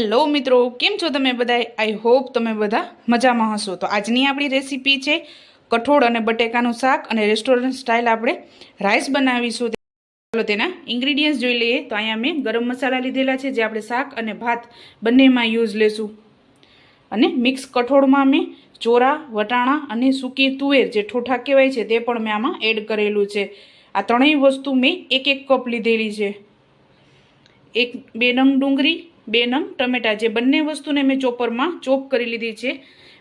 Hello મિત્રો, કેમ છો તમે બધા આઈ હોપ તમે બધા મજામાં હશો. તો આજની આપણી રેસીપી છે કઠોળ અને બટેકાનું શાક અને રેસ્ટોરન્ટ સ્ટાઇલ આપણે રાઈસ બનાવીશું. ચાલો તેના ઇન્ગ્રીડિયન્ટ્સ જોઈ લઈએ. તો અહીંયા મેં ગરમ મસાલા લીધેલા છે, જે આપણે શાક અને ભાત બંનેમાં યુઝ લેશું. અને મિક્સ કઠોળમાં મેં ચોરા, વટાણા અને સૂકી તુવેર, જે ઠોઠા કહેવાય છે, તે પણ મેં આમાં એડ કરેલું છે. આ ત્રણેય વસ્તુ મેં એક એક કપ લીધેલી છે. એક બે નંગ ડુંગળી બે નંગ ટમેટા જે બંને વસ્તુને મેં ચોપરમાં ચોપ કરી લીધી છે.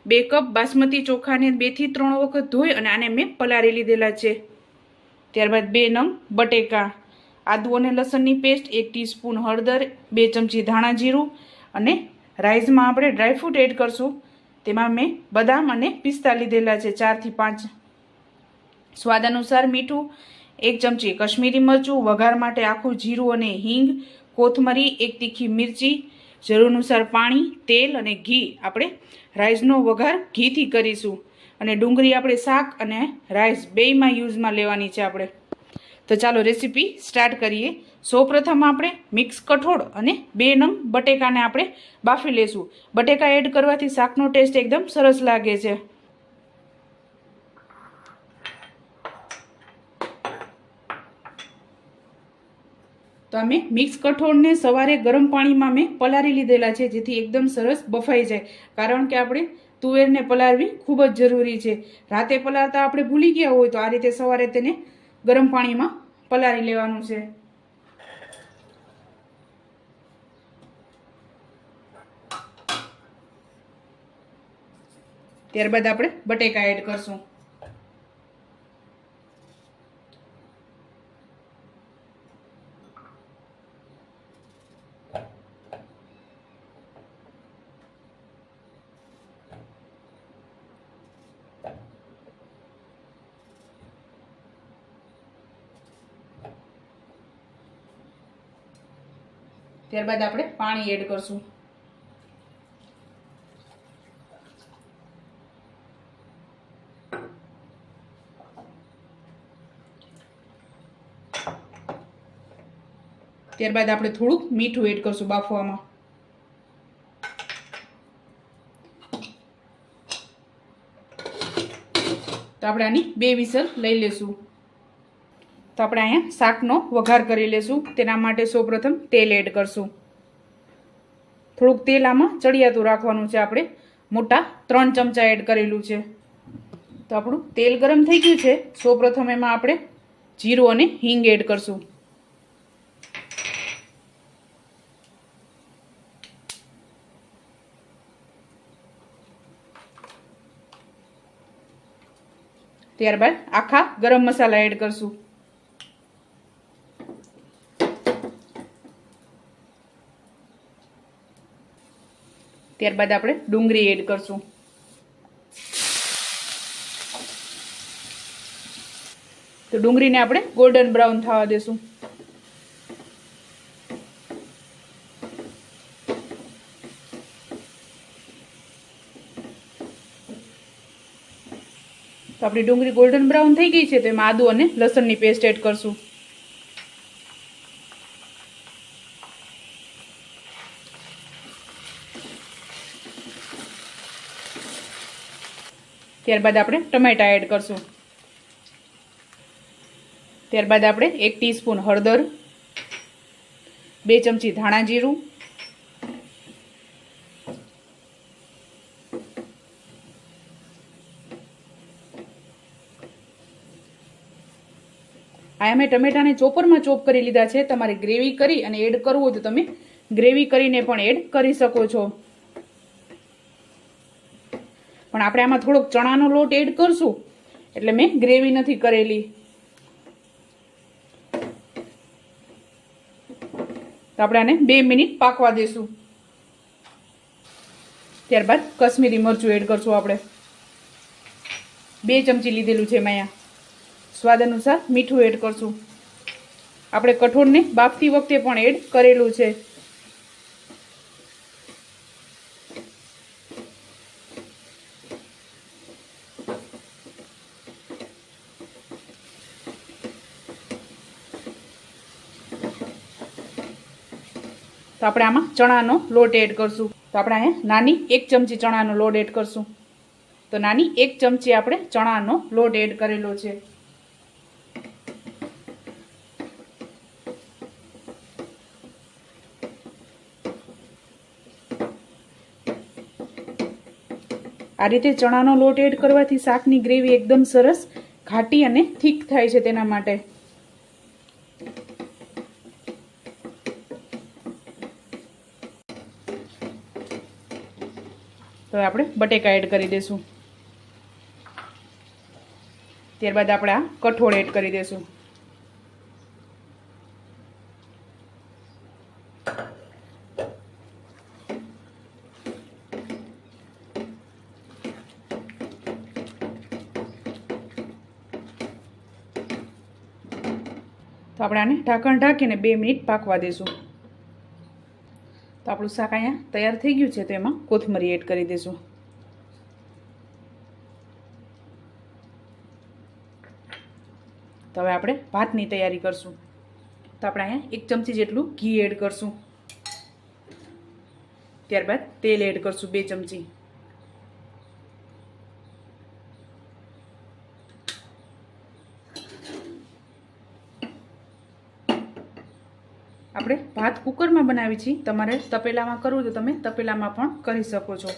બે કપ બાસમતી ચોખાને બેથી ત્રણ વખત ધોઈ અને આને મેં પલાળી લીધેલા છે. ત્યારબાદ બે નંગ બટેકા, આદુ અને લસણની પેસ્ટ, એક ટીસ્પૂન હળદર, બે ચમચી ધાણા જીરું અને રાઈસમાં આપણે ડ્રાયફ્રૂટ એડ કરશું. તેમાં મેં બદામ અને પિસ્તા લીધેલા છે, ચારથી પાંચ. સ્વાદ અનુસાર મીઠું, એક ચમચી કશ્મીરી મરચું, વઘાર માટે આખું જીરું અને હિંગ કોથમરી, એક તીખી મિરચી જરૂર અનુસાર પાણી, તેલ અને ઘી આપણે રાઈસનો વઘાર ઘીથી કરીશું. અને ડુંગળી આપણે શાક અને રાઈસ બેયમાં યુઝમાં લેવાની છે આપણે. તો ચાલો રેસીપી સ્ટાર્ટ કરીએ. સૌપ્રથમ આપણે મિક્સ કઠોળ અને બે નંગ બટેકાને આપણે બાફી લેશું. બટેકા એડ કરવાથી શાકનો ટેસ્ટ એકદમ સરસ લાગે છે. તો અમે મિક્સ કઠોળને સવારે ગરમ પાણીમાં મેં પલાળી લીધેલા છે, જેથી એકદમ સરસ બફાઈ જાય. કારણ કે આપણે તુવેરને પલાળવી ખૂબ જ જરૂરી છે. રાતે પલાળતા આપણે ભૂલી ગયા હોય તો આ રીતે સવારે તેને ગરમ પાણીમાં પલાળી લેવાનું છે. ત્યારબાદ આપણે બટેકા એડ કરશું. ત્યારબાદ આપણે પાણી એડ કરશું. ત્યારબાદ આપણે થોડુંક મીઠું એડ કરશું બાફવામાં. તો આપણે આની બે વિસલ લઈ લેશું. તો આપણે અહીંયા શાકનો વઘાર કરી લેશું. તેના માટે સૌપ્રથમ તેલ એડ કરશું. થોડુંક તેલ આમાં ચડિયાતું રાખવાનું છે આપણે. મોટા ત્રણ ચમચા એડ કરેલું છે. તો આપણું તેલ ગરમ થઈ ગયું છે. સૌપ્રથમ એમાં આપણે જીરું અને હિંગ એડ કરશું. ત્યારબાદ આખા ગરમ મસાલા એડ કરશું. ત્યારબાદ આપણે ડુંગળી એડ કરશું. તો ડુંગળીને આપણે ગોલ્ડન બ્રાઉન થવા દેશું. તો આપણી ડુંગળી ગોલ્ડન બ્રાઉન થઈ ગઈ છે, તો એમાં આદુ અને લસણની પેસ્ટ એડ કરશું. ત્યારબાદ આપણે ટમેટા એડ કરશું. ત્યારબાદ આપણે એક ટીસ્પૂન હળદર, બે ચમચી ધાણા જીરું, આ અમે ટમેટાને ચોપરમાં ચોપ કરી લીધા છે. તમારે ગ્રેવી કરી અને એડ કરવું હોય તો તમે ગ્રેવી કરીને પણ એડ કરી શકો છો. પણ આપણે આમાં થોડોક ચણાનો લોટ એડ કરશું. એટલે મેં ગ્રેવી નથી કરેલી. તો આપણે આને બે મિનિટ પાકવા દઈશું ત્યારબાદ કશ્મીરી મરચું એડ કરશું આપણે. બે ચમચી લીધેલું છે અહીંયા. સ્વાદ અનુસાર મીઠું એડ કરશું. આપણે કઠોળને બાફતી વખતે પણ એડ કરેલું છે. તો આપણે આમાં ચણાનો લોટ એડ કરશું. તો આપણે અહીંયા નાની એક ચમચી ચણાનો લોટ એડ કરશું. તો નાની એક ચમચી આપણે ચણાનો લોટ એડ કરેલો છે. આ રીતે ચણાનો લોટ એડ કરવાથી શાકની ગ્રેવી એકદમ સરસ, ઘાટી અને થીક થાય છે તેના માટે. તો આપણે બટેકા એડ કરી દઈશું ત્યારબાદ આપણે આ કઠોળ એડ કરી દઈશું તો આપણે આને ઢાંકણ ઢાંકીને બે મિનિટ પાકવા દઈશું તો આપણું શાક અહીંયા તૈયાર થઈ ગયું છે તો એમાં કોથમરી એડ કરી દઈશું તો હવે આપણે ભાતની તૈયારી કરશું. તો આપણે અહીંયા એક ચમચી જેટલું ઘી એડ કરશું. ત્યારબાદ તેલ એડ કરશું બે ચમચી. આપણે ભાત કુકરમાં બનાવી છીએ. તમારે તપેલામાં કરવું તો તમે તપેલામાં પણ કરી શકો છો.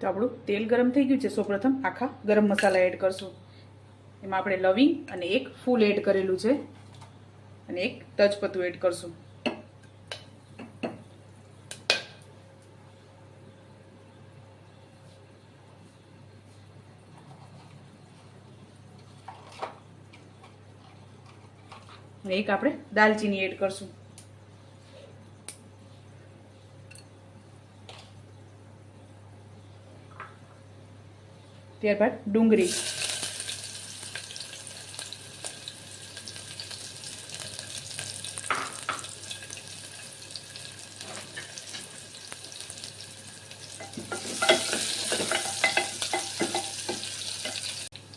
તો આપણું તેલ ગરમ થઈ ગયું છે. સૌપ્રથમ આખા ગરમ મસાલા એડ કરશું. એમાં આપણે લવિંગ અને એક ફૂલ એડ કરેલું છે. અને એક તજપત્તું એડ કરશું. અને એક આપણે દાલચીની એડ કરશું. ત્યારબાદ ડુંગળી.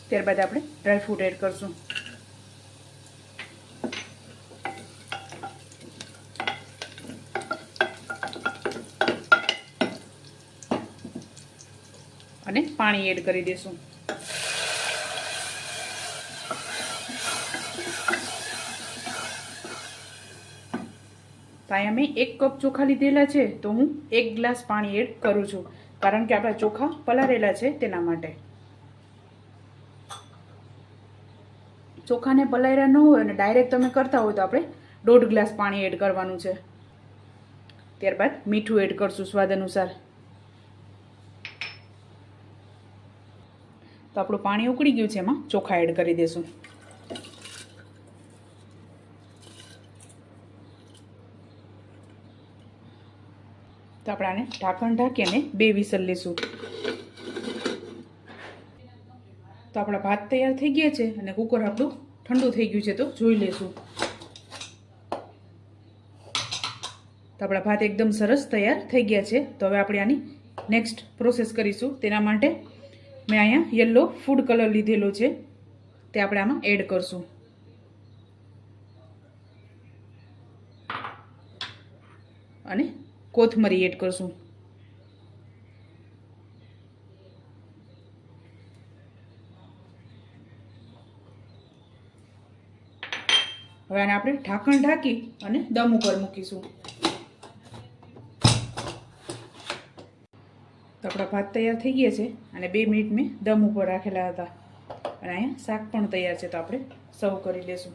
ત્યારબાદ આપણે ડ્રાયફ્રૂટ એડ કરશું. અને પાણી એડ કરી દઈશું તો અહીંયા એક કપ ચોખા લીધેલા છે, તો હું એક ગ્લાસ પાણી એડ કરું છું, કારણ કે આપણા ચોખા પલાળેલા છે તેના માટે. ચોખાને પલાળ્યા ન હોય અને ડાયરેક્ટ તમે કરતા હોય તો આપણે દોઢ ગ્લાસ પાણી એડ કરવાનું છે. ત્યારબાદ મીઠું એડ કરશું સ્વાદ અનુસાર. તો આપણું પાણી ઉકળી ગયું છે એમાં. ચોખા એડ કરી દઈશું તો આપણે આને ઢાંકણ ઢાંકીને બે વિસલ લેશું. તો આપણા ભાત તૈયાર થઈ ગયા છે અને કુકર આપણું ઠંડુ થઈ ગયું છે તો જોઈ લેશું. તો આપણા ભાત એકદમ સરસ તૈયાર થઈ ગયા છે. તો હવે આપણે આની નેક્સ્ટ પ્રોસેસ કરીશું. તેના માટે મેં અહીંયા યલો ફૂડ કલર લીધેલો છે. તે આપણે આમાં એડ કરશું. અને કોથમરી એડ કરશું. હવે આને આપણે ઢાંકણ ઢાંકી અને દમ ઉપર મૂકીશું. આપણા ભાત તૈયાર થઈ ગયા છે અને બે મિનિટ મેં દમ ઉપર રાખેલા હતા. અને અહીંયા શાક પણ તૈયાર છે તો આપણે સર્વ કરી લેશું.